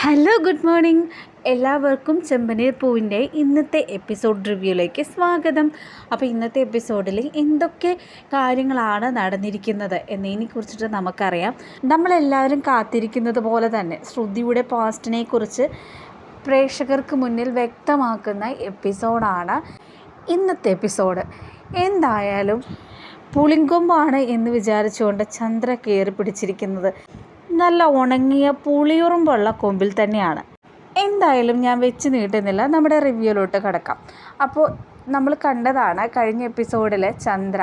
Hello good morning. എല്ലാവർക്കും ചെമ്പനീർ പൂവിന്റെ ഇന്നത്തെ എപ്പിസോഡ് റിവ്യൂയിലേക്ക് സ്വാഗതം. അപ്പോൾ ഇന്നത്തെ എപ്പിസോഡിൽ എന്തൊക്കെ കാര്യങ്ങളാണ് നടന്നിരിക്കുന്നത് എന്നതിനെ കുറിച്ചിട്ട് നമുക്കറിയാം. നമ്മളെല്ലാവരും കാത്തിരിക്കുന്നത് പോലെ തന്നെ ശ്രുതിയുടെ പാസ്റ്റിനെ കുറിച്ച് പ്രേക്ഷകർക്ക് മുന്നിൽ വ്യക്തമാക്കുന്ന എപ്പിസോഡാണ് ഇന്നത്തെ എപ്പിസോഡ്. എന്തായാലും പുളിങ്കൊമ്പാണ് എന്ന് വിചാരിച്ചുകൊണ്ട് ചന്ദ്ര കയറി പിടിച്ചിരിക്കുന്നത്. നല്ല ഉണങ്ങിയ പുളിയുറുമ്പുള്ള കൊമ്പിൽ തന്നെയാണ്. എന്തായാലും ഞാൻ വെച്ച് നീട്ടുന്നില്ല. നമ്മുടെ റിവ്യൂലോട്ട് കിടക്കാം. അപ്പോൾ നമ്മൾ കണ്ടതാണ് കഴിഞ്ഞ എപ്പിസോഡിൽ ചന്ദ്ര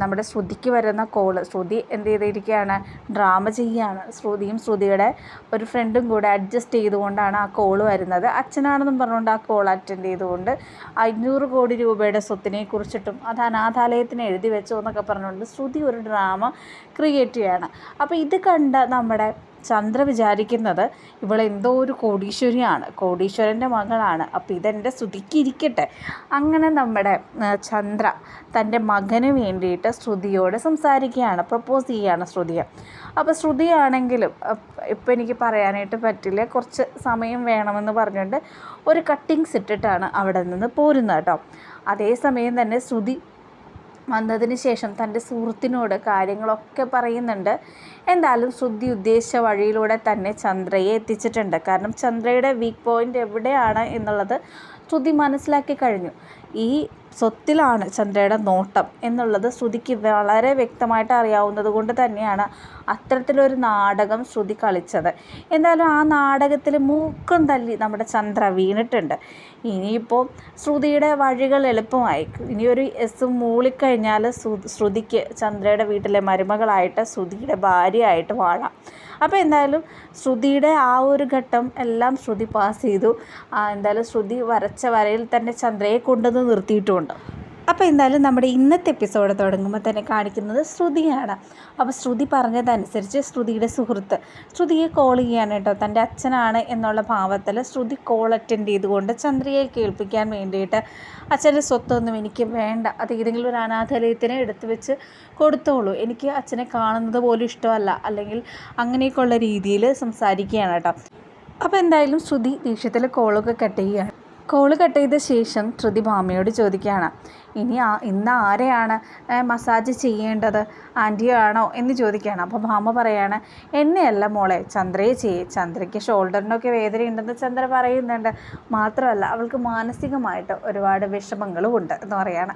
നമ്മുടെ ശ്രുതിക്ക് വരുന്ന കോൾ ശ്രുതി എന്ത് ചെയ്തിരിക്കുകയാണ്? ഡ്രാമ ചെയ്യുകയാണ്. ശ്രുതിയും ശ്രുതിയുടെ ഒരു ഫ്രണ്ടും കൂടെ അഡ്ജസ്റ്റ് ചെയ്തുകൊണ്ടാണ് ആ കോൾ വരുന്നത്. അച്ഛനാണെന്നും പറഞ്ഞുകൊണ്ട് ആ കോൾ അറ്റൻഡ് ചെയ്തുകൊണ്ട് അഞ്ഞൂറ് കോടി രൂപയുടെ സ്വത്തിനെ കുറിച്ചിട്ടും അത് അനാഥാലയത്തിന് എഴുതി വെച്ചു എന്നൊക്കെ പറഞ്ഞുകൊണ്ട് ശ്രുതി ഒരു ഡ്രാമ ക്രിയേറ്റ് ചെയ്യുകയാണ് അപ്പോൾ ഇത് കണ്ട നമ്മുടെ ചന്ദ്ര വിചാരിക്കുന്നത് ഇവളെന്തോ ഒരു കോടീശ്വരിയാണ്. കോടീശ്വരന്റെ മകളാണ്. അപ്പോൾ ഇതെന്റെ ശ്രുതിക്ക് ഇരിക്കട്ടെ അങ്ങനെ നമ്മുടെ ചന്ദ്ര തന്റെ മകന് വേണ്ടിയിട്ട് ശ്രുതിയോട് സംസാരിക്കുകയാണ്. പ്രപ്പോസ് ചെയ്യുകയാണ് ശ്രുതിയെ. അപ്പോൾ ശ്രുതിയാണെങ്കിലും ഇപ്പം എനിക്ക് പറയാനായിട്ട് പറ്റില്ല. കുറച്ച് സമയം വേണമെന്ന് പറഞ്ഞുകൊണ്ട് ഒരു കട്ടിങ്സ് ഇട്ടിട്ടാണ് അവിടെ നിന്ന് പോരുന്നത് കേട്ടോ. അതേസമയം തന്നെ ശ്രുതി വന്നതിന് ശേഷം തന്റെ സുഹൃത്തിനോട് കാര്യങ്ങളൊക്കെ പറയുന്നുണ്ട്. എന്തായാലും ശ്രുതി ഉദ്ദേശിച്ച വഴിയിലൂടെ തന്നെ ചന്ദ്രയെ എത്തിച്ചിട്ടുണ്ട്. കാരണം ചന്ദ്രയുടെ വീക്ക് പോയിന്റ് എവിടെയാണ് എന്നുള്ളത് ശ്രുതി മനസ്സിലാക്കി കഴിഞ്ഞു. ഈ സ്വത്തിലാണ് ചന്ദ്രയുടെ നോട്ടം എന്നുള്ളത് ശ്രുതിക്ക് വളരെ വ്യക്തമായിട്ട് അറിയാവുന്നത് കൊണ്ട് തന്നെയാണ് അത്തരത്തിലൊരു നാടകം ശ്രുതി കളിച്ചത്. എന്തായാലും ആ നാടകത്തിൽ മൂക്കം തല്ലി നമ്മുടെ ചന്ദ്ര വീണിട്ടുണ്ട്. ഇനിയിപ്പോൾ ശ്രുതിയുടെ വഴികൾ എളുപ്പമായി. ഇനിയൊരു എസ് മൂളിക്കഴിഞ്ഞാൽ ശ്രു- ശ്രുതിക്ക് ചന്ദ്രയുടെ വീട്ടിലെ മരുമകളായിട്ട് ശ്രുതിയുടെ ഭാര്യയായിട്ട് വാഴാം. അപ്പോൾ എന്തായാലും ശ്രുതിയുടെ ആ ഒരു ഘട്ടം എല്ലാം ശ്രുതി പാസ് ചെയ്തു. എന്തായാലും ശ്രുതി വരച്ച വരയിൽ തന്നെ ചന്ദ്രയെ കൊണ്ടുവന്ന് നിർത്തിയിട്ടുമുണ്ട് അപ്പോൾ എന്തായാലും നമ്മുടെ ഇന്നത്തെ എപ്പിസോഡ് തുടങ്ങുമ്പോൾ തന്നെ കാണിക്കുന്നത് ശ്രുതിയാണ്. അപ്പോൾ ശ്രുതി പറഞ്ഞതനുസരിച്ച് ശ്രുതിയുടെ സുഹൃത്ത് ശ്രുതിയെ കോൾ ചെയ്യാണ് കേട്ടോ. തന്റെ അച്ഛനാണ് എന്നുള്ള ഭാവത്തിൽ ശ്രുതി കോൾ അറ്റൻഡ് ചെയ്തുകൊണ്ട് ചന്ദ്രയെ കേൾപ്പിക്കാൻ വേണ്ടിയിട്ട് അച്ഛന്റെ സ്വത്തൊന്നും എനിക്ക് വേണ്ട. അത് ഏതെങ്കിലും ഒരു അനാഥാലയത്തിന് എടുത്തു വെച്ച് കൊടുത്തോളൂ. എനിക്ക് അച്ഛനെ കാണുന്നത് പോലും ഇഷ്ടമല്ല. അല്ലെങ്കിൽ അങ്ങനെയൊക്കെയുള്ള രീതിയിൽ സംസാരിക്കുകയാണ് കേട്ടോ. അപ്പോൾ എന്തായാലും ശ്രുതി ദേഷ്യത്തിൽ കോളൊക്കെ കട്ട് ചെയ്യുകയാണ്. കോൾ കട്ട് ചെയ്ത ശേഷം ശ്രുതി മാമയോട് ചോദിക്കുകയാണ് ഇനി ആ ഇന്ന് ആരെയാണ് മസാജ് ചെയ്യേണ്ടത്? ആന്റിയാണോ? എന്ന് ചോദിക്കുകയാണ്. അപ്പോൾ മാമ പറയാണ് എന്നെയല്ല മോളെ ചന്ദ്രയെ ചെയ്യേ ചന്ദ്രയ്ക്ക് ഷോൾഡറിനൊക്കെ വേദനയുണ്ടെന്ന് ചന്ദ്ര പറയുന്നുണ്ട്. മാത്രമല്ല അവൾക്ക് മാനസികമായിട്ട് ഒരുപാട് വിഷമങ്ങളും ഉണ്ട് എന്ന് പറയാണ്.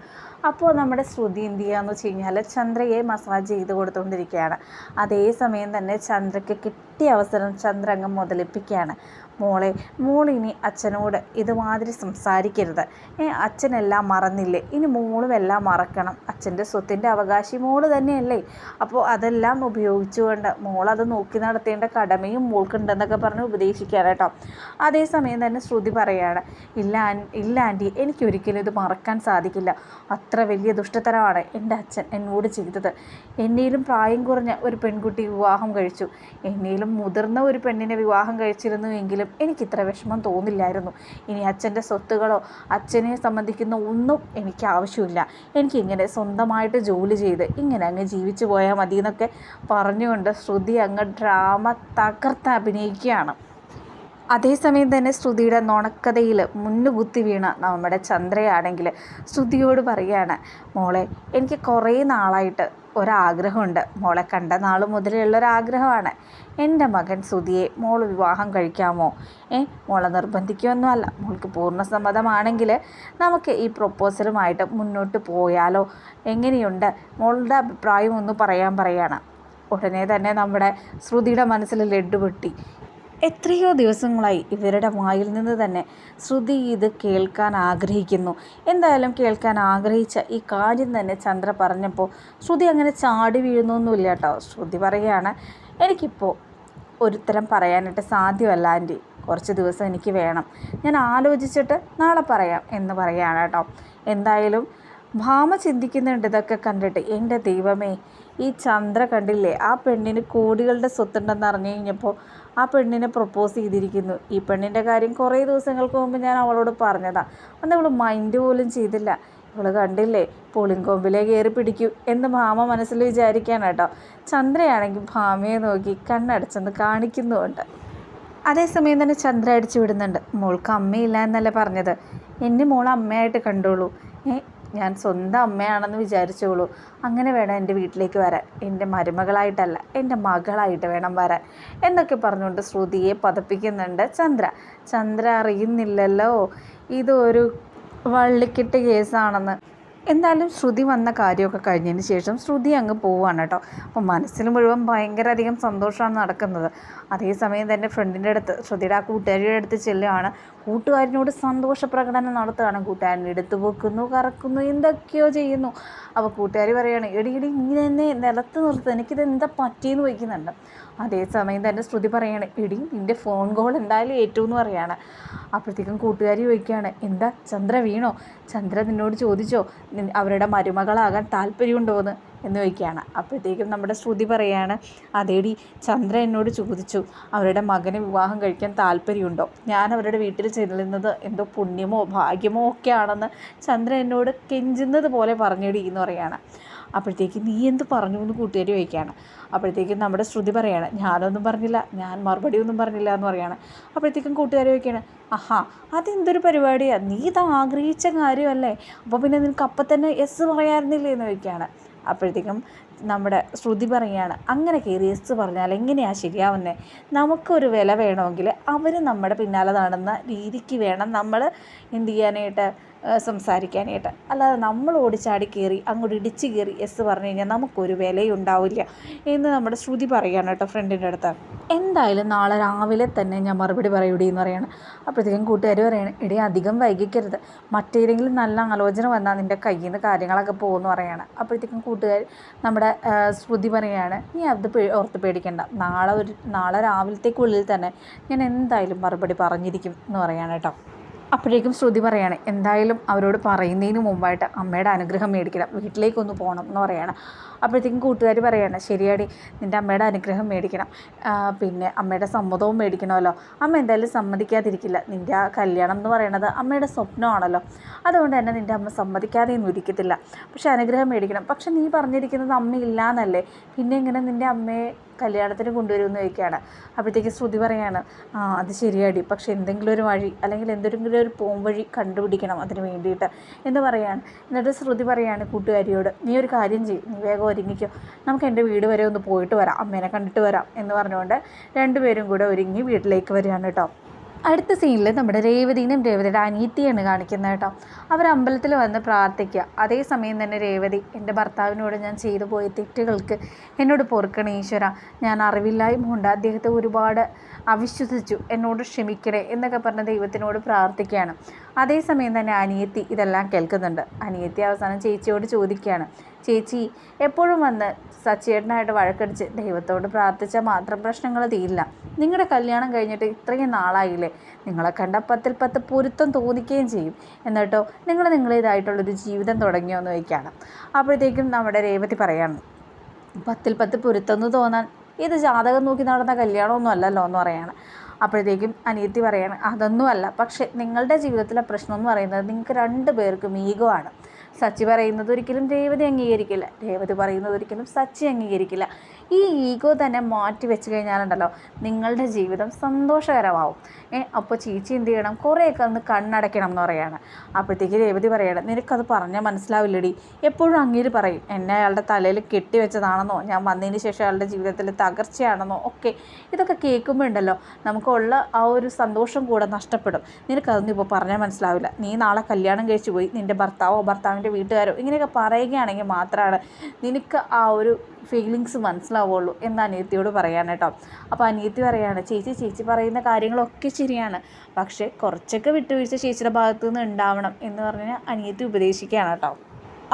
അപ്പോൾ നമ്മുടെ ശ്രുതി എന്ത് ചെയ്യാന്ന് വെച്ച് കഴിഞ്ഞാൽ ചന്ദ്രയെ മസാജ് ചെയ്ത് കൊടുത്തുകൊണ്ടിരിക്കുകയാണ്. അതേസമയം തന്നെ ചന്ദ്രയ്ക്ക് കിട്ടിയ അവസരം ചന്ദ്ര അങ്ങ് മുതലിപ്പിക്കുകയാണ്. മോളെ മോളിനി അച്ഛനോട് ഇതുമാതിരി സംസാരിക്കരുത്. ഏ അച്ഛനെല്ലാം മറന്നില്ലേ? ഇനി മോളും എല്ലാം മറക്കണം. അച്ഛന്റെ സ്വത്തിന്റെ അവകാശി മോൾ തന്നെയല്ലേ? അപ്പോൾ അതെല്ലാം ഉപയോഗിച്ചുകൊണ്ട് മോളത് നോക്കി നടത്തേണ്ട കടമയും മോൾക്കുണ്ടെന്നൊക്കെ പറഞ്ഞ് ഉപദേശിക്കുകയാണ് കേട്ടോ. അതേസമയം തന്നെ ശ്രുതി പറയാണ് ഇല്ല ഇല്ല ആന്റി എനിക്കൊരിക്കലും ഇത് മറക്കാൻ സാധിക്കില്ല. അത്ര വലിയ ദുഷ്ടതരമാണ് എന്റെ അച്ഛൻ എന്നോട് ചെയ്തത്. എന്നേലും പ്രായം കുറഞ്ഞ ഒരു പെൺകുട്ടി വിവാഹം കഴിച്ചു. എന്നേലും മുതിർന്ന ഒരു പെണ്ണിനെ വിവാഹം കഴിച്ചിരുന്നു എങ്കിലും എനിക്കിത്ര വിഷമം തോന്നില്ലായിരുന്നു. ഇനി അച്ഛന്റെ സ്വത്തുകളോ അച്ഛനെ സംബന്ധിക്കുന്ന ഒന്നും എനിക്ക് ആവശ്യമില്ല. എനിക്കിങ്ങനെ സ്വന്തമായിട്ട് ജോലി ചെയ്ത് ഇങ്ങനെ അങ്ങ് ജീവിച്ചു പോയാൽ മതി എന്നൊക്കെ പറഞ്ഞുകൊണ്ട് ശ്രുതി അങ്ങ് ഡ്രാമ തകർത്ത് അഭിനയിക്കുകയാണ്. അതേസമയം തന്നെ ശ്രുതിയുടെ നുണക്കഥയിൽ മുന്നുകുത്തി വീണ നമ്മുടെ ചന്ദ്രയാണെങ്കിൽ ശ്രുതിയോട് പറയാണ് മോളെ എനിക്ക് കുറേ നാളായിട്ട് ഒരാഗ്രഹമുണ്ട്. മോളെ കണ്ട നാൾ മുതലുള്ള എന്റെ മകൻ ശ്രുതിയെ മോൾ വിവാഹം കഴിക്കാമോ? ഏ മോളെ നിർബന്ധിക്കുമൊന്നുമല്ല മോൾക്ക് പൂർണ സമ്മതമാണെങ്കിൽ നമുക്ക് ഈ പ്രൊപ്പോസലുമായിട്ട് മുന്നോട്ട് പോയാലോ? എങ്ങനെയുണ്ട്? മോളുടെ അഭിപ്രായം ഒന്ന് പറയാൻ പറയാണ്. ഉടനെ തന്നെ നമ്മുടെ ശ്രുതിയുടെ മനസ്സിൽ ലഡ്ഡു പൊട്ടി. എത്രയോ ദിവസങ്ങളായി ഇവരുടെ വായിൽ നിന്ന് തന്നെ ശ്രുതി ഇത് കേൾക്കാൻ ആഗ്രഹിക്കുന്നു. എന്തായാലും കേൾക്കാൻ ആഗ്രഹിച്ച ഈ കാര്യം തന്നെ ചന്ദ്ര പറഞ്ഞപ്പോൾ ശ്രുതി അങ്ങനെ ചാടി വീഴുന്നൊന്നുമില്ല കേട്ടോ. ശ്രുതി പറയുകയാണ് എനിക്കിപ്പോൾ ഒരുത്തരം പറയാനായിട്ട് സാധ്യമല്ല ആന്റി. കുറച്ച് ദിവസം എനിക്ക് വേണം. ഞാൻ ആലോചിച്ചിട്ട് നാളെ പറയാം എന്ന് പറയുകയാണ് കേട്ടോ. എന്തായാലും ഭാമ ചിന്തിക്കുന്നുണ്ട് ഇതൊക്കെ കണ്ടിട്ട്. എന്റെ ദൈവമേ ഈ ചന്ദ്ര കണ്ടില്ലേ? ആ പെണ്ണിന് കോടികളുടെ സ്വത്തുണ്ടെന്ന് അറിഞ്ഞു കഴിഞ്ഞപ്പോൾ ആ പെണ്ണിനെ പ്രപ്പോസ് ചെയ്തിരിക്കുന്നു. ഈ പെണ്ണിന്റെ കാര്യം കുറേ ദിവസങ്ങൾക്ക് മുമ്പ് ഞാൻ അവളോട് പറഞ്ഞതാണ് അന്ന് അവൾ മൈൻഡ് പോലും ചെയ്തില്ല. ഇവൾ കണ്ടില്ലേ? പുളിങ്കൊമ്പിലെ കയറി പിടിക്കൂ എന്ന് ഭാമ മനസ്സിൽ വിചാരിക്കാൻ കേട്ടോ. ചന്ദ്രയാണെങ്കിൽ ഭാമയെ നോക്കി കണ്ണടച്ചെന്ന് കാണിക്കുന്നുമുണ്ട്. അതേസമയം തന്നെ ചന്ദ്ര അടിച്ചു വിടുന്നുണ്ട്. മോൾക്ക് അമ്മയില്ല എന്നല്ല പറഞ്ഞത്. എന്നെ മോൾ അമ്മയായിട്ട് കണ്ടോളൂ. ഞാൻ സ്വന്തം അമ്മയാണെന്ന് വിചാരിച്ചോളൂ. അങ്ങനെ വേണം എന്റെ വീട്ടിലേക്ക് വരാൻ. എന്റെ മരുമകളായിട്ടല്ല എന്റെ മകളായിട്ട് വേണം വരാൻ. എന്നൊക്കെ പറഞ്ഞുകൊണ്ട് ശ്രുതിയെ പതപ്പിക്കുന്നുണ്ട് ചന്ദ്ര. ചന്ദ്ര അറിയുന്നില്ലല്ലോ ഇതൊരു വള്ളിക്കെട്ട് കേസാണെന്ന്. എന്തായാലും ശ്രുതി വന്ന കാര്യമൊക്കെ കഴിഞ്ഞതിന് ശേഷം ശ്രുതി അങ്ങ് പോവുകയാണ് കേട്ടോ. അപ്പോൾ മനസ്സിൽ മുഴുവൻ ഭയങ്കര അധികം സന്തോഷമാണ് നടക്കുന്നത്. അതേസമയം തന്നെ ഫ്രണ്ടിന്റെ അടുത്ത് ശ്രുതിയുടെ ആ കൂട്ടുകാരിയുടെ അടുത്ത് ചെല്ലുകയാണ്. കൂട്ടുകാരനോട് സന്തോഷ പ്രകടനം നടത്തുകയാണ്. കൂട്ടുകാരൻ എടുത്തു വെക്കുന്നു കറക്കുന്നു എന്തൊക്കെയോ ചെയ്യുന്നു. അപ്പോൾ കൂട്ടുകാരി പറയുകയാണ് എടി എടി നീ തന്നെ നിലത്ത് നിർത്തുക എനിക്കിത് എന്താ പറ്റിയെന്ന് ചോദിക്കുന്നുണ്ട്. അതേസമയം തന്നെ ശ്രുതി പറയാണ് എടി നിന്റെ ഫോൺ കോൾ എന്തായാലും ഏറ്റവും എന്ന് പറയാണ്. അപ്പോഴത്തേക്കും കൂട്ടുകാരി ചോദിക്കുകയാണ് എന്താ ചന്ദ്ര വീണോ? ചന്ദ്ര നിന്നോട് ചോദിച്ചോ? അവരുടെ മരുമകളാകാൻ താല്പര്യമുണ്ടോ എന്ന് എന്ന് ചോദിക്കുകയാണ്. അപ്പോഴത്തേക്കും നമ്മുടെ ശ്രുതി പറയാണ് അതേടി ചന്ദ്ര എന്നോട് ചോദിച്ചു അവരുടെ മകന് വിവാഹം കഴിക്കാൻ താല്പര്യമുണ്ടോ? ഞാൻ അവരുടെ വീട്ടിൽ ചെല്ലുന്നത് എന്തോ പുണ്യമോ ഭാഗ്യമോ ഒക്കെ ആണെന്ന് ചന്ദ്ര എന്നോട് കെഞ്ചുന്നത് പോലെ പറഞ്ഞിടി എന്ന് പറയാണ്. അപ്പോഴത്തേക്ക് നീ എന്ത് പറഞ്ഞു? എന്ന് കൂട്ടുകാരി ചോദിക്കുകയാണ്. അപ്പോഴത്തേക്കും നമ്മുടെ ശ്രുതി പറയാണ് ഞാനൊന്നും പറഞ്ഞില്ല ഞാൻ മറുപടി ഒന്നും പറഞ്ഞില്ല എന്ന് പറയാണ്. അപ്പോഴത്തേക്കും കൂട്ടുകാരി ചോദിക്കുകയാണ് ആഹാ അതെന്തൊരു പരിപാടിയാണ് നീ ഇത് ആഗ്രഹിച്ച കാര്യമല്ലേ? അപ്പോൾ പിന്നെ നിനക്ക് അപ്പം തന്നെ എസ് പറയാറുന്നില്ലേ? എന്ന് ചോദിക്കുകയാണ്. അപ്പോഴത്തേക്കും നമ്മുടെ ശ്രുതി പറയുകയാണ് അങ്ങനെ കയറി എസ് പറഞ്ഞാൽ എങ്ങനെയാണ് ശരിയാവുന്നത് നമുക്കൊരു വില വേണമെങ്കിൽ അവർ നമ്മുടെ പിന്നാലെ നടന്ന രീതിക്ക് വേണം നമ്മൾ എന്ത് ചെയ്യാനായിട്ട് സംസാരിക്കാനായിട്ട്. അല്ലാതെ നമ്മൾ ഓടിച്ചാടി കയറി അങ്ങോട്ട് ഇടിച്ച് കയറി എസ് പറഞ്ഞു കഴിഞ്ഞാൽ നമുക്കൊരു വിലയും ഉണ്ടാവില്ല എന്ന് നമ്മുടെ ശ്രുതി പറയുകയാണ് കേട്ടോ ഫ്രണ്ടിന്റെ അടുത്ത്. എന്തായാലും നാളെ രാവിലെ തന്നെ ഞാൻ മറുപടി പറയൂടി എന്ന് പറയാണ്. അപ്പോഴത്തേക്കും കൂട്ടുകാർ പറയാണ് ഇടേ അധികം വൈകിക്കരുത്. മറ്റേതെങ്കിലും നല്ല ആലോചന വന്നാൽ നിന്റെ കയ്യിൽ നിന്ന് കാര്യങ്ങളൊക്കെ പോകുമെന്ന് പറയാണ്. അപ്പോഴത്തേക്കും കൂട്ടുകാർ നമ്മുടെ ശ്രുതി പറയുകയാണ് നീ അത് ഓർത്ത് പേടിക്കണ്ട. നാളെ ഒരു നാളെ രാവിലത്തേക്കുള്ളിൽ തന്നെ ഞാൻ എന്തായാലും മറുപടി പറഞ്ഞിരിക്കും എന്ന് പറയാണ് കേട്ടോ. അപ്പോഴേക്കും ശ്രുതി പറയാണ് എന്തായാലും അവരോട് പറയുന്നതിന് മുമ്പായിട്ട് അമ്മയുടെ അനുഗ്രഹം മേടിക്കണം വീട്ടിലേക്കൊന്ന് പോകണം എന്ന് പറയാണ്. അപ്പോഴത്തേക്കും കൂട്ടുകാർ പറയാണ് ശരിയാടി നിന്റെ അമ്മയുടെ അനുഗ്രഹം മേടിക്കണം. പിന്നെ അമ്മയുടെ സമ്മതവും മേടിക്കണമല്ലോ. അമ്മ എന്തായാലും സമ്മതിക്കാതിരിക്കില്ല. നിന്റെ ആ കല്യാണം എന്ന് പറയുന്നത് അമ്മയുടെ സ്വപ്നമാണല്ലോ. അതുകൊണ്ട് തന്നെ നിന്റെ അമ്മ സമ്മതിക്കാതെ ഒന്നും ഇരിക്കത്തില്ല പക്ഷേ അനുഗ്രഹം മേടിക്കണം. പക്ഷെ നീ പറഞ്ഞിരിക്കുന്നത് അമ്മ ഇല്ലാന്നല്ലേ പിന്നെ എങ്ങനെ നിന്റെ അമ്മയെ കല്യാണത്തിന് കൊണ്ടുവരുമെന്ന് ചോദിക്കുകയാണ്. അപ്പോഴത്തേക്ക് ശ്രുതി പറയാണ് ആ അത് ശരിയാടി. പക്ഷേ എന്തെങ്കിലും ഒരു വഴി അല്ലെങ്കിൽ എന്തെങ്കിലും ഒരു പോം വഴി കണ്ടുപിടിക്കണം അതിന് വേണ്ടിയിട്ട്. എന്ന് പറയാണ്. എന്നിട്ട് ശ്രുതി പറയാണ് കൂട്ടുകാരിയോട് നീ ഒരു കാര്യം ചെയ്യും. നീ വേഗം ഒരുങ്ങിക്കോ. നമുക്ക് എന്റെ വീട് വരെ ഒന്ന് പോയിട്ട് വരാം. അമ്മേനെ കണ്ടിട്ട് വരാം. എന്ന് പറഞ്ഞുകൊണ്ട് രണ്ടുപേരും കൂടെ ഒരുങ്ങി വീട്ടിലേക്ക് വരികയാണ് കേട്ടോ. അടുത്ത സീനിൽ നമ്മുടെ രേവതിനും രേവതിയുടെ അനീത്തിയാണ് കാണിക്കുന്നത് കേട്ടോ. അവർ അമ്പലത്തിൽ വന്ന് പ്രാർത്ഥിക്കുക. അതേസമയം തന്നെ രേവതി എന്റെ ഭർത്താവിനോട് ഞാൻ ചെയ്തു പോയ തെറ്റുകൾക്ക് എന്നോട് പൊറുക്കണേ ഈശ്വര. ഞാൻ അറിവില്ലായ്മ കൊണ്ട് അദ്ദേഹത്തെ ഒരുപാട് അവിശ്വസിച്ചു. എന്നോട് ക്ഷമിക്കണേ എന്നൊക്കെ പറഞ്ഞ ദൈവത്തിനോട് പ്രാർത്ഥിക്കുകയാണ്. അതേസമയം തന്നെ അനിയത്തി ഇതെല്ലാം കേൾക്കുന്നുണ്ട്. അനിയത്തി അവസാനം ചേച്ചിയോട് ചോദിക്കുകയാണ് ചേച്ചി എപ്പോഴും വന്ന് സച്ചേട്ടനായിട്ട് വഴക്കടിച്ച് ദൈവത്തോട് പ്രാർത്ഥിച്ചാൽ മാത്രം പ്രശ്നങ്ങൾ തീരില്ല. നിങ്ങളുടെ കല്യാണം കഴിഞ്ഞിട്ട് ഇത്രയും നാളായില്ലേ? നിങ്ങളെ കണ്ട പത്തിൽ പത്ത് പൊരുത്തം തോന്നിക്കുകയും ചെയ്യും. എന്നിട്ടോ നിങ്ങൾ നിങ്ങളേതായിട്ടുള്ളൊരു ജീവിതം തുടങ്ങിയോ എന്ന് ചോദിക്കുകയാണ് അപ്പോഴത്തേക്കും നമ്മുടെ രേവതി പറയാണ് പത്തിൽ പത്ത് പൊരുത്തം എന്ന് തോന്നാൻ ഇത് ജാതകം നോക്കി നടന്ന കല്യാണമൊന്നും അല്ലല്ലോ എന്ന് പറയാണ്. അപ്പോഴത്തേക്കും അനിയത്തി പറയാണ് അതൊന്നുമല്ല പക്ഷേ നിങ്ങളുടെ ജീവിതത്തിലെ പ്രശ്നം എന്ന് പറയുന്നത് നിങ്ങൾക്ക് രണ്ട് പേർക്കും ഈഗോ ആണ്. സച്ചി പറയുന്നത് ഒരിക്കലും രേവതി അംഗീകരിക്കില്ല. രേവതി പറയുന്നത് ഒരിക്കലും സച്ചി അംഗീകരിക്കില്ല. ഈ ഈഗോ തന്നെ മാറ്റി വെച്ച് കഴിഞ്ഞാലുണ്ടല്ലോ നിങ്ങളുടെ ജീവിതം സന്തോഷകരമാവും. ഏ അപ്പോൾ ചേച്ചി എന്ത് ചെയ്യണം? കുറേയൊക്കെ ഒന്ന് കണ്ണടയ്ക്കണം എന്ന് പറയാണ്. അപ്പോഴത്തേക്ക് രേവതി പറയണം നിനക്കത് പറഞ്ഞാൽ മനസ്സിലാവില്ലടി. എപ്പോഴും അങ്ങേര് പറയും എന്നെ അയാളുടെ തലയിൽ കെട്ടി കെട്ടിവെച്ചതാണെന്നോ ഞാൻ വന്നതിന് ശേഷം അയാളുടെ ജീവിതത്തിൽ തകർച്ചയാണെന്നോ ഒക്കെ. ഇതൊക്കെ കേൾക്കുമ്പോൾ ഉണ്ടല്ലോ നമുക്കുള്ള ആ ഒരു സന്തോഷം കൂടെ നഷ്ടപ്പെടും. നിനക്കതൊന്നും ഇപ്പോൾ പറഞ്ഞാൽ മനസ്സിലാവില്ല. നീ നാളെ കല്യാണം കഴിച്ചു പോയി നിന്റെ ഭർത്താവോ ഭർത്താവിന്റെ വീട്ടുകാരോ? ഇങ്ങനെയൊക്കെ പറയുകയാണെങ്കിൽ മാത്രമാണ് നിനക്ക് ആ ഒരു ഫീലിങ്സ് മനസ്സിലാവുള്ളൂ എന്ന് അനിയത്തിയോട് പറയാൻ കേട്ടോ. അപ്പോൾ അനിയത്തി പറയാണ് ചേച്ചി ചേച്ചി പറയുന്ന കാര്യങ്ങളൊക്കെ ശരിയാണ്. പക്ഷേ കുറച്ചൊക്കെ വിട്ടുവീഴ്ച ചേച്ചിയുടെ ഭാഗത്തു നിന്ന് ഉണ്ടാവണം എന്ന് പറഞ്ഞ് അനിയത്തി ഉപദേശിക്കുകയാണ് കേട്ടോ.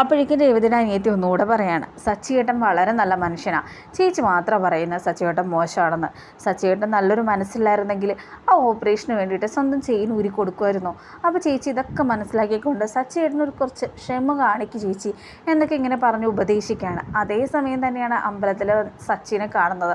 അപ്പോഴേക്കും രേവതിയുടെ അനിയത്തി ഒന്നുകൂടെ പറയാണ് സച്ചിയേട്ടൻ വളരെ നല്ല മനുഷ്യനാണ് ചേച്ചി മാത്രം പറയുന്നത് സച്ചിയേട്ടൻ മോശമാണെന്ന്. സച്ചിയേട്ടൻ നല്ലൊരു മനസ്സിലായിരുന്നെങ്കിൽ ആ ഓപ്പറേഷന് വേണ്ടിയിട്ട് സ്വന്തം ചെയിൻ ഊരി കൊടുക്കുമായിരുന്നു. അപ്പോൾ ചേച്ചി ഇതൊക്കെ മനസ്സിലാക്കിക്കൊണ്ട് സച്ചിയേട്ടനൊരു കുറച്ച് ക്ഷമ കാണിക്ക് ചേച്ചി എന്നൊക്കെ ഇങ്ങനെ പറഞ്ഞ് ഉപദേശിക്കുകയാണ്. അതേസമയം തന്നെയാണ് അമ്പലത്തിൽ സച്ചിനെ കാണുന്നത്.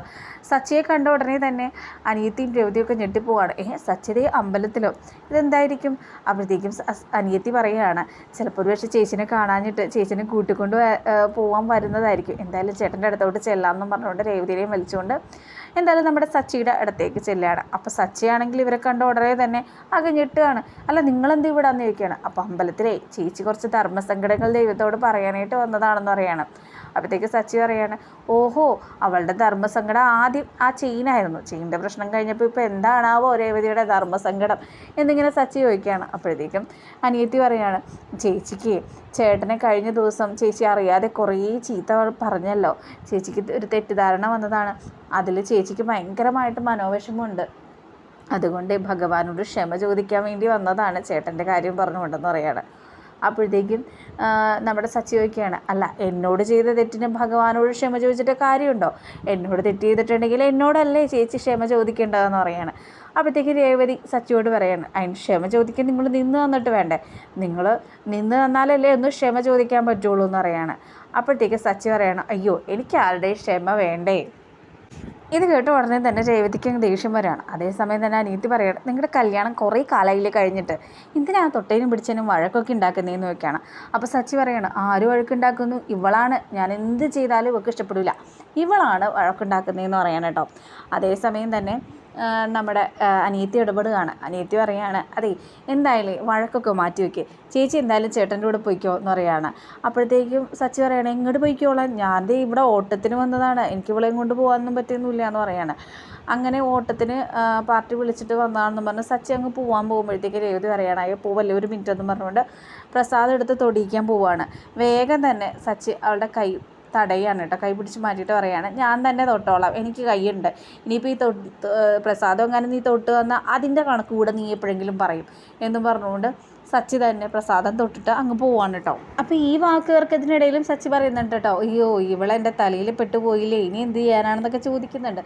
സച്ചിയെ കണ്ട ഉടനെ തന്നെ അനിയത്തിയും രേവതിയൊക്കെ ഞെട്ടിപ്പോവാണ്. ഏഹ് സച്ചിതേ അമ്പലത്തിലോ? ഇതെന്തായിരിക്കും? അപ്പോഴത്തേക്കും അനിയത്തി പറയുകയാണ് ചിലപ്പോൾ ഒരു പക്ഷേ ചേച്ചിനെ കാണാഞ്ഞിട്ട് ചേച്ചിനെ കൂട്ടിക്കൊണ്ട് പോകാൻ വരുന്നതായിരിക്കും. എന്തായാലും ചേട്ടന്റെ അടുത്തോട്ട് ചെല്ലാമെന്നും പറഞ്ഞുകൊണ്ട് രേവതിയെയും വലിച്ചുകൊണ്ട് എന്തായാലും നമ്മുടെ സച്ചിയുടെ അടുത്തേക്ക് ചെല്ലുകയാണ്. അപ്പോൾ സച്ചിയാണെങ്കിൽ ഇവരെ കണ്ട ഉടനെ തന്നെ അകഞ്ഞിട്ടാണ് അല്ല നിങ്ങളെന്ത് ഇവിടെ എന്ന് ചോദിക്കുകയാണ് അപ്പോൾ അമ്പലത്തിലേ ചേച്ചി കുറച്ച് ധർമ്മസങ്കടങ്ങൾ ദൈവത്തോട് പറയാനായിട്ട് വന്നതാണെന്ന് പറയാണ്. അപ്പോഴത്തേക്ക് സച്ചി പറയാണ് ഓഹോ അവളുടെ ധർമ്മസങ്കടം ആദ്യം ആ ചെയിനായിരുന്നു. ചെയിന്റെ പ്രശ്നം കഴിഞ്ഞപ്പോൾ ഇപ്പോൾ എന്താണാവോ രേവതിയുടെ ധർമ്മസങ്കടം എന്നിങ്ങനെ സച്ചി ചോദിക്കുകയാണ്. അപ്പോഴത്തേക്കും അനിയത്തി പറയാണ് ചേച്ചിക്ക് ചേട്ടനെ കഴിഞ്ഞ ദിവസം ചേച്ചി അറിയാതെ കുറേ ചീത്ത പറഞ്ഞല്ലോ. ചേച്ചിക്ക് ഒരു തെറ്റിദ്ധാരണ വന്നതാണ്. അതിൽ ചേച്ചിക്ക് ഭയങ്കരമായിട്ട് മനോവിഷമമുണ്ട്. അതുകൊണ്ട് ഭഗവാനോട് ക്ഷമ ചോദിക്കാൻ വേണ്ടി വന്നതാണ് ചേട്ടന്റെ കാര്യം പറഞ്ഞുകൊണ്ടെന്ന് പറയാണ്. അപ്പോഴത്തേക്കും നമ്മുടെ സച്ചി ചോദിക്കുകയാണ് അല്ല എന്നോട് ചെയ്ത തെറ്റിന് ഭഗവാനോട് ക്ഷമ ചോദിച്ചിട്ട് കാര്യമുണ്ടോ? എന്നോട് തെറ്റ് ചെയ്തിട്ടുണ്ടെങ്കിൽ എന്നോടല്ലേ ചേച്ചി ക്ഷമ ചോദിക്കേണ്ടതെന്ന് പറയാണ്. അപ്പോഴത്തേക്ക് രേവതി സച്ചിയോട് പറയാണ് അതിന് ക്ഷമ ചോദിക്കാൻ നിങ്ങൾ നിന്ന് തന്നിട്ട് വേണ്ടേ? നിങ്ങൾ നിന്ന് തന്നാലല്ലേ ഒന്ന് ക്ഷമ ചോദിക്കാൻ പറ്റുള്ളൂ എന്ന് പറയാണ്. അപ്പോഴത്തേക്ക് സച്ചി പറയണം അയ്യോ എനിക്ക് ആരുടെയും ക്ഷമ വേണ്ടേ? ഇത് കേട്ട ഉടനെ തന്നെ രേവതിക്ക് അങ്ങ് ദേഷ്യം വരികയാണ്. അതേസമയം തന്നെ അനീതി പറയണം നിങ്ങളുടെ കല്യാണം കുറേ കാലമായില്ലേ കഴിഞ്ഞിട്ട്? എന്തിനാ തൊട്ടേനും പിടിച്ചതിനും വഴക്കൊക്കെ ഉണ്ടാക്കുന്നതെന്ന് വെക്കുകയാണ് അപ്പോൾ സച്ചി പറയണം ആര് വഴക്കുണ്ടാക്കുന്നു. ഇവളാണ്. ഞാൻ എന്ത് ചെയ്താലും ഇവൾക്ക് ഇഷ്ടപ്പെടില്ല ഇവളാണ് വഴക്കുണ്ടാക്കുന്നതെന്ന് പറയണം കേട്ടോ. അതേസമയം തന്നെ നമ്മുടെ അനിയത്തി ഇടപെടുകയാണ്. അനിയത്തി പറയുകയാണ് അതെ എന്തായാലും വഴക്കൊക്കെ മാറ്റി വയ്ക്കുക ചേച്ചി എന്തായാലും ചേട്ടന്റെ കൂടെ പോയിക്കോ എന്ന് പറയുകയാണ്. അപ്പോഴത്തേക്കും സച്ചി പറയുകയാണ് എങ്ങോട്ട് പോയിക്കോളാം. ഞാൻ ദേ ഇവിടെ ഓട്ടത്തിന് വന്നതാണ്. എനിക്ക് ഇവളെയും കൊണ്ട് പോകാനൊന്നും പറ്റുന്നില്ല എന്ന് പറയുകയാണ്. അങ്ങനെ ഓട്ടത്തിന് പാർട്ടി വിളിച്ചിട്ട് വന്നതാണെന്ന് പറഞ്ഞ് സച്ചി അങ്ങ് പോകാൻ പോകുമ്പോഴത്തേക്ക് രേവതി പറയുകയാണ് അയ്യോ പോവല്ലേ ഒരു മിനിറ്റ് എന്ന് പറഞ്ഞുകൊണ്ട് പ്രസാദം എടുത്ത് തൊടിയിക്കാൻ പോവുകയാണ് വേഗം തന്നെ സച്ചി അവളുടെ കൈ തടയാണ് കേട്ടോ. കൈ പിടിച്ച് മാറ്റിയിട്ട് പറയുകയാണ് ഞാൻ തന്നെ തൊട്ടോളാം. എനിക്ക് കൈയുണ്ട്. ഇനിയിപ്പോൾ ഈ തൊട്ട് പ്രസാദം എങ്ങനെ നീ തൊട്ട് വന്നാൽ അതിന്റെ കണക്ക് കൂടെ നീ എപ്പോഴെങ്കിലും പറയും. എന്നും പറഞ്ഞുകൊണ്ട് സച്ചി തന്നെ പ്രസാദം തൊട്ടിട്ട് അങ്ങ് പോവാണ് കേട്ടോ അപ്പോൾ ഈ വാക്കുകൾക്കതിനിടയിലും സച്ചി പറയുന്നുണ്ട് കേട്ടോ അയ്യോ ഇവളെന്റെ തലയിൽ പെട്ടുപോയില്ലേ ഇനി എന്ത് ചെയ്യാനാണെന്നൊക്കെ ചോദിക്കുന്നുണ്ട്.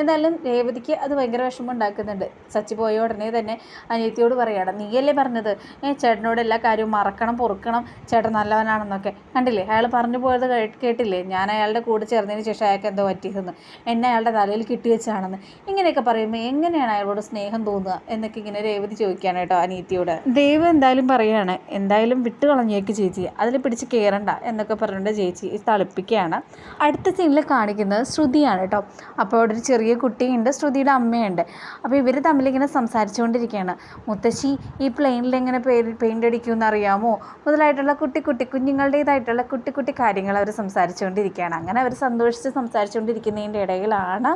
എന്തായാലും രേവതിക്ക് അത് ഭയങ്കര വിഷമം ഉണ്ടാക്കുന്നുണ്ട്. സച്ചി പോയ ഉടനെ തന്നെ അനിയത്തിയോട് പറയണം നീയല്ലേ പറഞ്ഞത്? ഏ ചേട്ടനോട് എല്ലാ കാര്യവും മറക്കണം പൊറുക്കണം ചേട്ടൻ നല്ലവനാണെന്നൊക്കെ. കണ്ടില്ലേ അയാൾ പറഞ്ഞു പോയത് കേട്ടില്ലേ? ഞാൻ അയാളുടെ കൂടെ ചേർന്നതിന് ശേഷം അയാൾക്ക് എന്തോ പറ്റിയതെന്ന്. എന്നെ അയാളുടെ തലയിൽ കിട്ടി വെച്ചാണെന്ന് ഇങ്ങനെയൊക്കെ പറയുമ്പോൾ എങ്ങനെയാണ് അയാളോട് സ്നേഹം തോന്നുക എന്നൊക്കെ ഇങ്ങനെ രേവതി ചോദിക്കാനായിട്ടോ അനിയത്തിയോട്. ദൈവം എന്തായാലും പറയുകയാണ് എന്തായാലും വിട്ട് കളഞ്ഞേക്ക് ചേച്ചി. അതിൽ പിടിച്ച് കയറണ്ട എന്നൊക്കെ പറഞ്ഞിട്ട് ചേച്ചി തളിപ്പിക്കുകയാണ്. അടുത്ത സീനിൽ കാണിക്കുന്നത് ശ്രുതിയാണ് കേട്ടോ. അപ്പോൾ അവിടെ ഒരു ചെറിയ കുട്ടിയുണ്ട് ശ്രുതിയുടെ അമ്മയുണ്ട്. അപ്പോൾ ഇവർ തമ്മിലിങ്ങനെ സംസാരിച്ചുകൊണ്ടിരിക്കുകയാണ്. മുത്തശ്ശി ഈ പ്ലെയിനിൽ എങ്ങനെ പെയിൻ പെയിന്റ് അടിക്കുമെന്ന് അറിയാമോ? മുതലായിട്ടുള്ള കുട്ടി കുട്ടി കുഞ്ഞുങ്ങളുടേതായിട്ടുള്ള കുട്ടി കുട്ടി കാര്യങ്ങൾ അവർ സംസാരിച്ചുകൊണ്ടിരിക്കുകയാണ്. അങ്ങനെ അവർ സന്തോഷിച്ച് സംസാരിച്ചുകൊണ്ടിരിക്കുന്നതിന്റെ ഇടയിലാണ്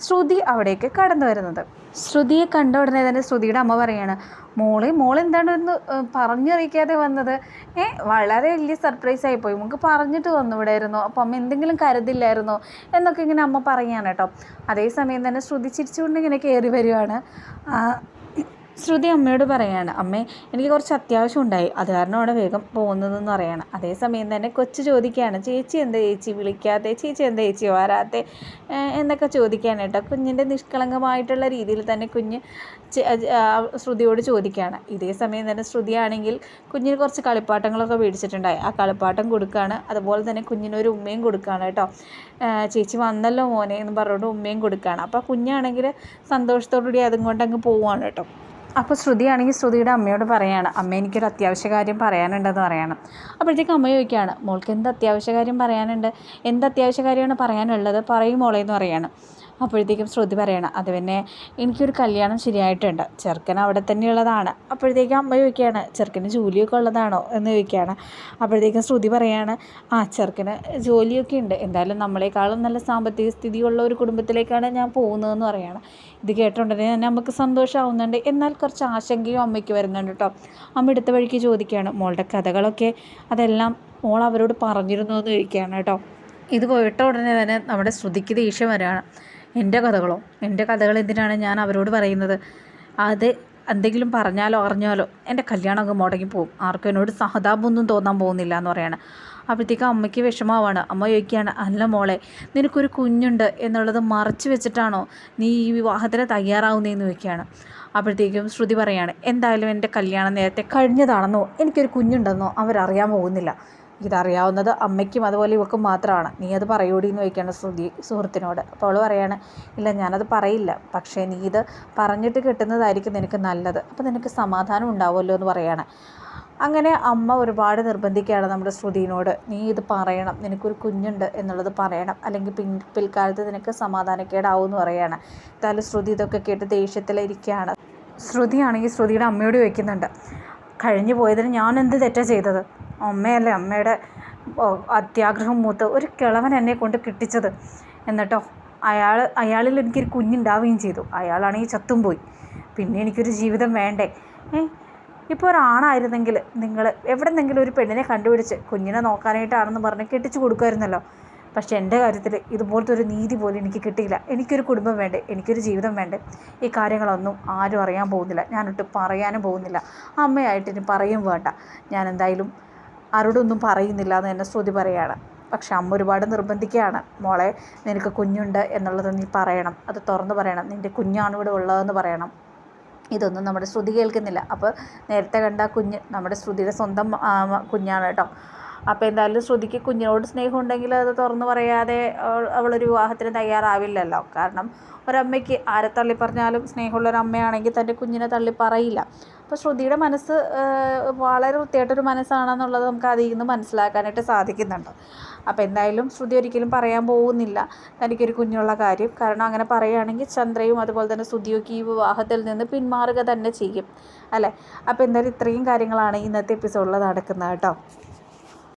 ശ്രുതി അവിടേക്ക് കടന്നു വരുന്നത്. ശ്രുതിയെ കണ്ട ഉടനെ തന്നെ ശ്രുതിയുടെ അമ്മ പറയാണ് മോളെ മോൾ എന്താണെന്ന് പറഞ്ഞറിയിക്കാതെ വന്നത്? ഏ വളരെ വലിയ സർപ്രൈസ് ആയിപ്പോയി നമുക്ക് പറഞ്ഞിട്ട് വന്നു ഇവിടെയായിരുന്നു. അപ്പം അമ്മ എന്തെങ്കിലും കരുതില്ലായിരുന്നോ? എന്നൊക്കെ ഇങ്ങനെ അമ്മ പറയുകയാണ് കേട്ടോ. അതേസമയം തന്നെ ശ്രുതി ചിരിച്ചുകൊണ്ട് ഇങ്ങനെ കയറി ആ, ശ്രുതി അമ്മയോട് പറയാണ് അമ്മേ എനിക്ക് കുറച്ച് അത്യാവശ്യം ഉണ്ടായി. അത് കാരണമാണ് വേഗം പോകുന്നതെന്ന് പറയണം. അതേസമയം തന്നെ കൊച്ചു ചോദിക്കുകയാണ് ചേച്ചി എന്താ ചേച്ചി? വിളിക്കാതെ ചേച്ചി എന്താ ചേച്ചി? വരാത്തെ? എന്നൊക്കെ ചോദിക്കാനായിട്ട് കുഞ്ഞിന്റെ നിഷ്കളങ്കമായിട്ടുള്ള രീതിയിൽ തന്നെ കുഞ്ഞ് ശ്രുതിയോട് ചോദിക്കുകയാണ്. ഇതേ സമയം തന്നെ ശ്രുതിയാണെങ്കിൽ കുഞ്ഞിന് കുറച്ച് കളിപ്പാട്ടങ്ങളൊക്കെ മേടിച്ചിട്ടുണ്ടായി. ആ കളിപ്പാട്ടം കൊടുക്കുകയാണ്. അതുപോലെ തന്നെ കുഞ്ഞിനൊരു ഉമ്മയും കൊടുക്കുകയാണ് കേട്ടോ. ചേച്ചി വന്നല്ലോ മോനെ എന്ന് പറഞ്ഞുകൊണ്ട് ഉമ്മയും കൊടുക്കുകയാണ്. അപ്പോൾ കുഞ്ഞാണെങ്കിൽ സന്തോഷത്തോടുകൂടി അതും കൊണ്ട് അങ്ങ് പോവുകയാണ് കേട്ടോ. അപ്പോൾ ശ്രുതിയാണെങ്കിൽ ശ്രുതിയുടെ അമ്മയോട് പറയാണ് അമ്മ എനിക്കൊരു അത്യാവശ്യ കാര്യം പറയാനുണ്ടെന്ന് പറയണം. അപ്പോഴത്തേക്ക് അമ്മ ചോദിക്കുകയാണ് മോൾക്ക് എന്ത് അത്യാവശ്യ കാര്യം പറയാനുണ്ട്? എന്ത് അത്യാവശ്യ കാര്യമാണ് പറയാനുള്ളത്? പറയും മോളെ എന്ന് പറയാണ്. അപ്പോഴത്തേക്കും ശ്രുതി പറയണം അത് പിന്നെ എനിക്കൊരു കല്യാണം ശരിയായിട്ടുണ്ട്. ചെറുക്കൻ അവിടെ തന്നെയുള്ളതാണ്. അപ്പോഴത്തേക്കും അമ്മ ചോദിക്കുകയാണ് ചെറുക്കന് ജോലിയൊക്കെ ഉള്ളതാണോ? എന്ന് ചോദിക്കുകയാണ്. അപ്പോഴത്തേക്കും ശ്രുതി പറയാണ് ആ ചെറുക്കന് ജോലിയൊക്കെ ഉണ്ട്. എന്തായാലും നമ്മളെക്കാളും നല്ല സാമ്പത്തിക സ്ഥിതിയുള്ള ഒരു കുടുംബത്തിലേക്കാണ് ഞാൻ പോകുന്നതെന്ന് പറയുകയാണ് ഇത് കേട്ടോണ്ടേ തന്നെ നമുക്ക് സന്തോഷമാവുന്നുണ്ട് എന്നാൽ കുറച്ച് ആശങ്കയും അമ്മയ്ക്ക് വരുന്നുണ്ട് കേട്ടോ. അമ്മ എടുത്ത വഴിക്ക് ചോദിക്കുകയാണ് മോളുടെ കഥകളൊക്കെ അതെല്ലാം മോൾ അവരോട് പറഞ്ഞിരുന്നു എന്ന് ചോദിക്കുകയാണ് കേട്ടോ. ഇത് പോയിട്ട ഉടനെ തന്നെ നമ്മുടെ ശ്രുതിക്ക് ദേഷ്യം വരികയാണ്. എന്റെ കഥകളോ? എന്റെ കഥകൾ എന്തിനാണ് ഞാൻ അവരോട് പറയുന്നത്? അത് എന്തെങ്കിലും പറഞ്ഞാലോ അറിഞ്ഞാലോ എന്റെ കല്യാണം അങ്ങ് മുടങ്ങി പോകും ആർക്കും എന്നോട് സഹതാപമൊന്നും തോന്നാൻ പോകുന്നില്ല എന്ന് പറയണം. അപ്പോഴത്തേക്കും അമ്മയ്ക്ക് വിഷമമാണ്. അമ്മ ചോദിക്കുകയാണ് അല്ല മോളെ നിനക്കൊരു കുഞ്ഞുണ്ട് എന്നുള്ളത് മറച്ചു വെച്ചിട്ടാണോ നീ ഈ വിവാഹത്തിന് തയ്യാറാവുന്നതെന്ന് ചോദിക്കുകയാണ്. അപ്പോഴത്തേക്കും ശ്രുതി പറയാണ് എന്തായാലും എന്റെ കല്യാണം നേരത്തെ കഴിഞ്ഞതാണെന്നോ? എനിക്കൊരു കുഞ്ഞുണ്ടെന്നോ? അവരറിയാൻ പോകുന്നില്ല. ഇതറിയാവുന്നത് അമ്മയ്ക്കും അതുപോലെ ഇവക്കും മാത്രമാണ്. നീ അത് പറയൂടി എന്ന് ചോദിക്കുകയാണ് ശ്രുതി സുഹൃത്തിനോട്. അപ്പോൾ അവൾ പറയാണ് ഇല്ല ഞാനത് പറയില്ല. പക്ഷേ നീ ഇത് പറഞ്ഞിട്ട് കിട്ടുന്നതായിരിക്കും നിനക്ക് നല്ലത്. അപ്പോൾ നിനക്ക് സമാധാനം ഉണ്ടാവുമല്ലോ എന്ന് പറയാണ്. അങ്ങനെ അമ്മ ഒരുപാട് നിർബന്ധിക്കുകയാണ് നമ്മുടെ ശ്രുതിനോട്. നീ ഇത് പറയണം. നിനക്കൊരു കുഞ്ഞുണ്ട് എന്നുള്ളത് പറയണം. അല്ലെങ്കിൽ പിൻ പിൽക്കാലത്ത് നിനക്ക് സമാധാനക്കേടാവും എന്ന് പറയുകയാണ് തല ശ്രുതി ഇതൊക്കെ കേട്ട് ദേഷ്യത്തിലിരിക്കുകയാണ് ശ്രുതിയാണെങ്കിൽ ശ്രുതിയുടെ അമ്മയോട് ചോദിക്കുന്നുണ്ട് കഴിഞ്ഞു പോയതിന് ഞാൻ എന്ത് തെറ്റാ ചെയ്തത്? അമ്മയല്ലേ അമ്മയുടെ അത്യാഗ്രഹം മൂത്ത് ഒരു കിളവൻ എന്നെ കൊണ്ട് കിട്ടിച്ചത്. എന്നിട്ടോ അയാൾ അയാളിൽ എനിക്കൊരു കുഞ്ഞുണ്ടാവുകയും ചെയ്തു. അയാളാണെങ്കിൽ ചത്തും പോയി. പിന്നെ എനിക്കൊരു ജീവിതം വേണ്ടേ? ഏ ഇപ്പോൾ ഒരാണായിരുന്നെങ്കിൽ നിങ്ങൾ എവിടെന്നെങ്കിലും ഒരു പെണ്ണിനെ കണ്ടുപിടിച്ച് കുഞ്ഞിനെ നോക്കാനായിട്ടാണെന്ന് പറഞ്ഞ് കെട്ടിച്ചു കൊടുക്കുമായിരുന്നല്ലോ. പക്ഷേ എന്റെ കാര്യത്തിൽ ഇതുപോലത്തെ ഒരു നീതി പോലും എനിക്ക് കിട്ടിയില്ല. എനിക്കൊരു കുടുംബം വേണ്ടേ? എനിക്കൊരു ജീവിതം വേണ്ടേ? ഈ കാര്യങ്ങളൊന്നും ആരും അറിയാൻ പോകുന്നില്ല. ഞാനൊട്ട് പറയാനും പോകുന്നില്ല. അമ്മയായിട്ട് ഇനി പറയും വേണ്ട. ഞാൻ എന്തായാലും ആരോടൊന്നും പറയുന്നില്ല എന്ന് തന്നെ ശ്രുതി പറയാണ്. പക്ഷെ അമ്മ ഒരുപാട് നിർബന്ധിക്കുകയാണ്. മോളെ നിനക്ക് കുഞ്ഞുണ്ട് എന്നുള്ളത് നീ പറയണം. അത് തുറന്നു പറയണം. നിന്റെ കുഞ്ഞാണ് ഇവിടെ ഉള്ളതെന്ന് പറയണം. ഇതൊന്നും നമ്മുടെ ശ്രുതി കേൾക്കുന്നില്ല. അപ്പോൾ നേരത്തെ കണ്ട കുഞ്ഞ് നമ്മുടെ ശ്രുതിയുടെ സ്വന്തം കുഞ്ഞാണ് കേട്ടോ. അപ്പോൾ എന്തായാലും ശ്രുതിക്ക് കുഞ്ഞിനോട് സ്നേഹം ഉണ്ടെങ്കിൽ അത് തുറന്നു പറയാതെ അവളൊരു വിവാഹത്തിന് തയ്യാറാവില്ലല്ലോ. കാരണം ഒരമ്മയ്ക്ക് ആരെ തള്ളി പറഞ്ഞാലും സ്നേഹമുള്ള അമ്മയാണെങ്കിൽ തന്റെ കുഞ്ഞിനെ തള്ളി പറയില്ല. അപ്പോൾ ശ്രുതിയുടെ മനസ്സ് വളരെ വൃത്തിയായിട്ടൊരു മനസ്സാണെന്നുള്ളത് നമുക്ക് അതിൽ നിന്ന് മനസ്സിലാക്കാനായിട്ട് സാധിക്കുന്നുണ്ട്. അപ്പോൾ എന്തായാലും ശ്രുതി ഒരിക്കലും പറയാൻ പോകുന്നില്ല തനിക്കൊരു കുഞ്ഞുള്ള കാര്യം. കാരണം അങ്ങനെ പറയുകയാണെങ്കിൽ ചന്ദ്രയും അതുപോലെ തന്നെ ശ്രുതിയൊക്കെ ഈ വിവാഹത്തിൽ നിന്ന് പിന്മാറുക തന്നെ ചെയ്യും. അല്ലേ? അപ്പോൾ എന്തായാലും ഇത്രയും കാര്യങ്ങളാണ് ഇന്നത്തെ എപ്പിസോഡിൽ നടക്കുന്നത് കേട്ടോ.